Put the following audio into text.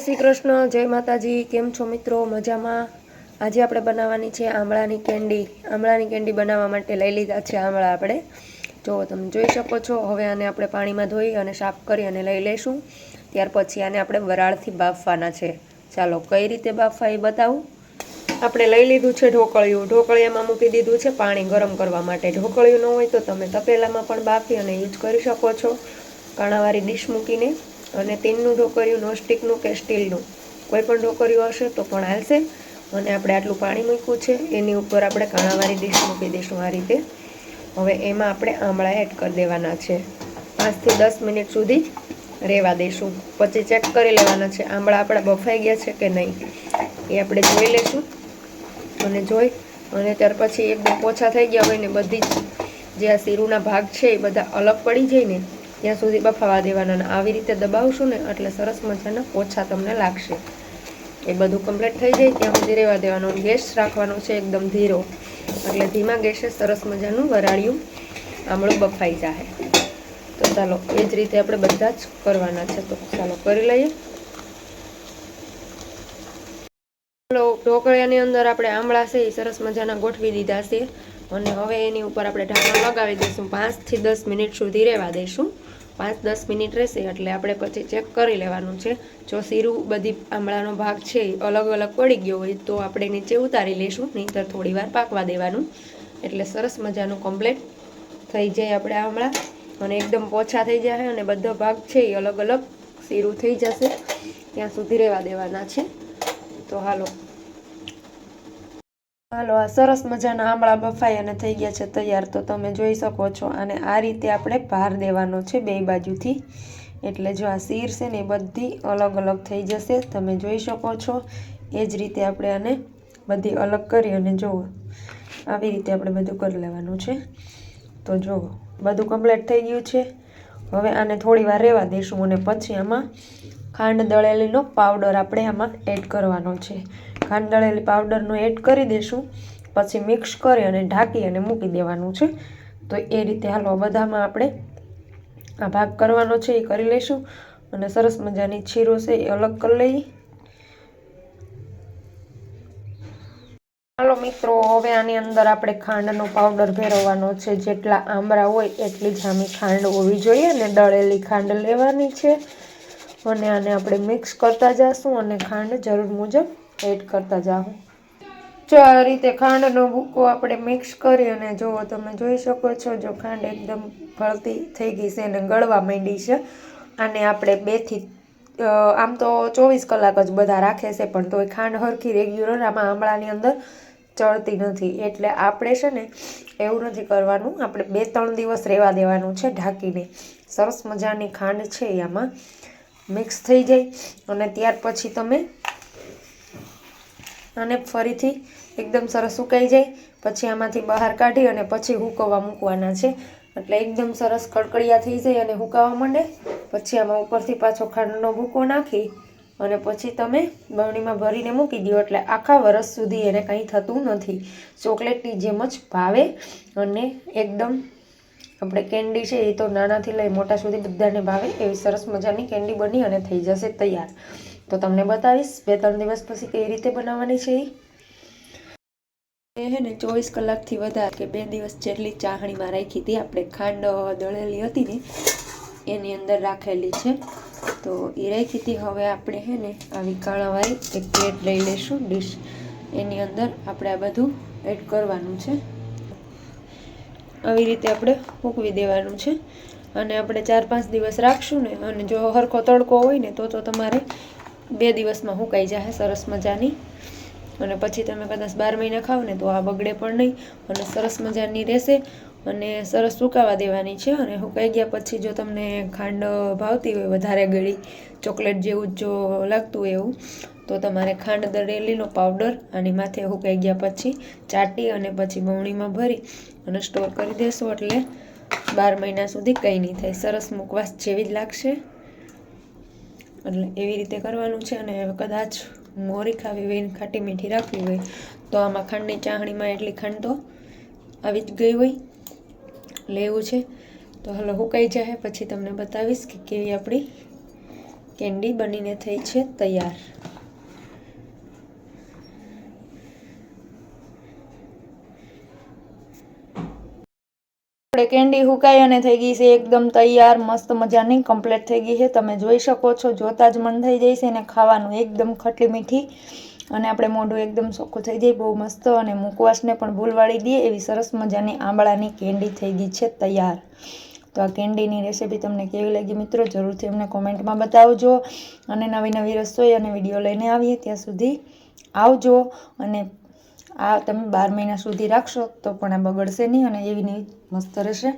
શ્રી કૃષ્ણ, જય માતાજી, કેમ છો મિત્રો? મજામાં? આજે આપણે બનાવવાની છે આમળાની કેન્ડી. આમળાની કેન્ડી બનાવવા માટે લઈ લીધા છે આમળા આપણે. જો તમે જોઈ શકો છો, હવે આને આપણે પાણીમાં ધોઈ અને સાફ કરી અને લઈ લઈશું. ત્યાર પછી આને આપણે વરાળથી બાફવાના છે. ચાલો, કઈ રીતે બાફવા એ બતાવું? આપણે લઈ લીધું છે ઢોકળિયું. ઢોકળિયામાં મૂકી દીધું છે પાણી ગરમ કરવા માટે. ઢોકળિયું ન હોય તો તમે તપેલામાં પણ બાફી અને યુઝ કરી શકો છો. કાણાવાળી ડીશ મૂકીને. અને તીનનું ઢોકળિયું નોસ્ટિકનું કે સ્ટીલનું. કોઈ પણ ઢોકળિયું હશે તો પણ હાલશે. અને આપણે આટલું પાણી મૂક્યું છે. એની ઉપર આપણે કાણાવાળી ડીશ મૂકી દઈશું આ રીતે. હવે એમાં આપણે આમળા એડ કરી દેવાના છે. પાંચથી દસ મિનિટ સુધી રહેવા દઈશું. પછી ચેક કરી લેવાના છે આમળા આપણા બફાઈ ગયા છે કે નહીં. એ આપણે જોઈ લઈશું. અને જોઈ. અને ત્યાર પછી એકદમ પોછા થઈ ગયા હોય ને બધી જ જે આ શીરુના ભાગ છે એ બધા અલગ પડી જાય ને ત્યાં સુધી બફાવા દેવાના અને આવી રીતે દબાવશો ને એટલે સરસ મજાના ઓછા તમને લાગશે. એ બધું કમ્પ્લીટ થઈ જાય, ત્યાં સુધી રહેવા દેવાનું. ગેસ રાખવાનો છે એકદમ ધીરો. એટલે ધીમા ગેસે સરસ મજાનું વરાળિયું આમળું બફાઈ જાય તો ચાલો, એ જ રીતે આપણે બધા જ કરવાના છે. તો ચાલો કરી લઈએ. ચાલો ઢોકળિયાની અંદર આપણે આમળા છે, એ સરસ મજાના ગોઠવી દીધા છે. અને હવે એની ઉપર આપણે ઢાંકણ લગાવી દઈશું. પાંચથી દસ મિનિટ સુધી રહેવા દઈશું. પાંચ દસ મિનિટ રહેશે એટલે આપણે પછી ચેક કરી લેવાનું છે. જો સીરું બધી આમળાનો ભાગ છે અલગ અલગ પડી ગયો હોય તો આપણે નીચે ઉતારી લઈશું નહીંતર થોડી વાર પાકવા દેવાનું. એટલે સરસ મજાનું કમ્પ્લેટ થઈ જાય આપણે આમળા. અને એકદમ પોછા થઈ જાય અને બધો ભાગ છે એ અલગ અલગ સીરું થઈ જશે. ત્યાં સુધી રહેવા દેવાના છે. તો હાલો. હાલો, આ સરસ મજાના આમળા બફાઈ અને થઈ ગયા છે તૈયાર. તો તમે જોઈ શકો છો, અને આ રીતે આપણે ભાર દેવાનો છે બે બાજુથી. એટલે જો આ શીર છે ને એ બધી અલગ અલગ થઈ જશે. તમે જોઈ શકો છો, એ જ રીતે આપણે આને બધી અલગ કરી અને જુઓ, આવી રીતે આપણે બધું કરી લેવાનું છે. તો જુઓ, બધું કમ્પ્લીટ થઈ ગયું છે. હવે આને થોડી વાર રહેવા દઈશું અને પછી આમાં ખાંડ દળેલીનો પાવડર આપણે આમાં એડ કરવાનો છે. ખાંડ દળેલી પાવડરનો એડ કરી દેશું. પછી મિક્સ કરી અને ઢાંકી અને મૂકી દેવાનું છે. તો એ રીતે હાલો બધામાં આપણે આ ભાગ કરવાનો છે, એ કરી લઈશું. અને સરસ મજાની છીરો છે, એ અલગ કરી લઈએ. હાલો મિત્રો, હવે આની અંદર આપણે ખાંડનો પાવડર ભેરવવાનો છે. જેટલા આંબળા હોય એટલી જ આમી ખાંડ હોવી જોઈએ અને દળેલી ખાંડ લેવાની છે. અને આને આપણે મિક્સ કરતા જઈશું અને ખાંડ જરૂર મુજબ એડ કરતા જાઓ. જો આ રીતે ખાંડનો ભૂકો આપણે મિક્સ કરી અને જુઓ તમે જોઈ શકો છો, જો ખાંડ એકદમ ભળતી થઈ ગઈ છે અને ગળવા માંડી છે અને આપણે બેથી આમ તો ચોવીસ કલાક જ બધા રાખે છે, પણ તોય ખાંડ હરખી રેગ્યુલર આમાં આમળાની અંદર ચડતી નથી. એટલે આપણે છે ને, એવું નથી કરવાનું. આપણે બે ત્રણ દિવસ રહેવા દેવાનું છે ઢાંકીને. સરસ મજાની ખાંડ છે એ આમાં મિક્સ થઈ જાય. અને ત્યાર પછી તમે આને ફરીથી એકદમ સરસ સુકાઈ જાય. પછી આમાંથી બહાર કાઢી અને પછી હુકવવા મૂકવાના છે. એટલે એકદમ સરસ કડકડિયા થઈ જાય અને હુકાવા માંડે. પછી આમાં ઉપરથી પાછો ખાંડનો ભૂકો નાખી અને પછી તમે બરણીમાં ભરીને મૂકી દો એટલે આખા વરસ સુધી એને કંઈ થતું નથી. ચોકલેટની જેમ જ ભાવે અને એકદમ આપણે કેન્ડી છે એ તો નાનાથી લઈ મોટા સુધી બધાને ભાવે. એવી સરસ મજાની કેન્ડી બની અને થઈ જશે તૈયાર. તો તમને બતાવીશ, બે ત્રણ દિવસ પછી કઈ રીતે બનાવવાની છે એ હે ને ચોવીસ કલાકથી વધારે કે બે દિવસ જેટલી ચાહણીમાં રાખી હતી. આપણે ખાંડ દળેલી હતી ને, એની અંદર રાખેલી છે. તો એ રાખી હતી. હવે આપણે હે ને આવી કાણાવાળી એક પ્લેટ લઈ લઈશું ડીશ. એની અંદર આપણે આ બધું એડ કરવાનું છે. આવી રીતે આપણે મૂકવી દેવાનું છે. અને આપણે ચાર પાંચ દિવસ રાખશું ને, અને જો હરખો તડકો હોય ને, તો તો તમારે બે દિવસમાં સુકાઈ જાય સરસ મજાની. અને પછી તમે કદાચ બાર મહિના ખાવ ને તો આ બગડે પણ નહીં. અને સરસ મજાની રહેશે અને સરસ સુકાવા દેવાની છે. અને સુકાઈ ગયા પછી જો તમને ખાંડ ભાવતી હોય, વધારે ગળી, ચોકલેટ જેવું જ લાગતું હોય એવું, તો તમારે ખાંડ દળેલીનો પાવડર આની માથે સુકાઈ ગયા પછી ચાટી અને પછી બવણીમાં ભરી અને સ્ટોર કરી દેશો એટલે બાર મહિના સુધી કંઈ નહીં થાય. સરસ મુકવાસ જેવી જ લાગશે. એટલે એવી રીતે કરવાનું છે અને કદાચ મોરી ખાવી હોય ખાટી મીઠી રાખવી હોય, તો આમાં ખાંડની ચાહણીમાં એટલી ખાંડ તો આવી જ ગઈ હોય. લેવું છે. તો હલો હુકાઈ જાય પછી તમને બતાવીશ કે કેવી આપણી કેન્ડી બનીને થઈ છે તૈયાર. આપણે કેન્ડી હુકાઈ અને થઈ ગઈ છે, એકદમ તૈયાર, મસ્ત મજાની કમ્પ્લીટ થઈ ગઈ છે. તમે જોઈ શકો છો, જોતા જ મન થઈ જાય છે અને ખાવાનું એકદમ ખટલી મીઠી અને આપણે મોઢું એકદમ ચોખ્ખું થઈ જાય, બહુ મસ્ત અને મુકવાસને પણ ભૂલવાળી દઈએ એવી સરસ મજાની આંબળાની કેન્ડી થઈ ગઈ છે તૈયાર. તો આ કેન્ડીની રેસીપી તમને કેવી લાગી મિત્રો, જરૂરથી અમને કોમેન્ટમાં બતાવજો અને નવી નવી રસોઈ અને વીડિયો લઈને આવીએ ત્યાં સુધી આવજો અને આ તમે બાર મહિના સુધી રાખશો તો પણ આ બગડશે નહીં અને એવી નહીં મસ્ત રહેશે.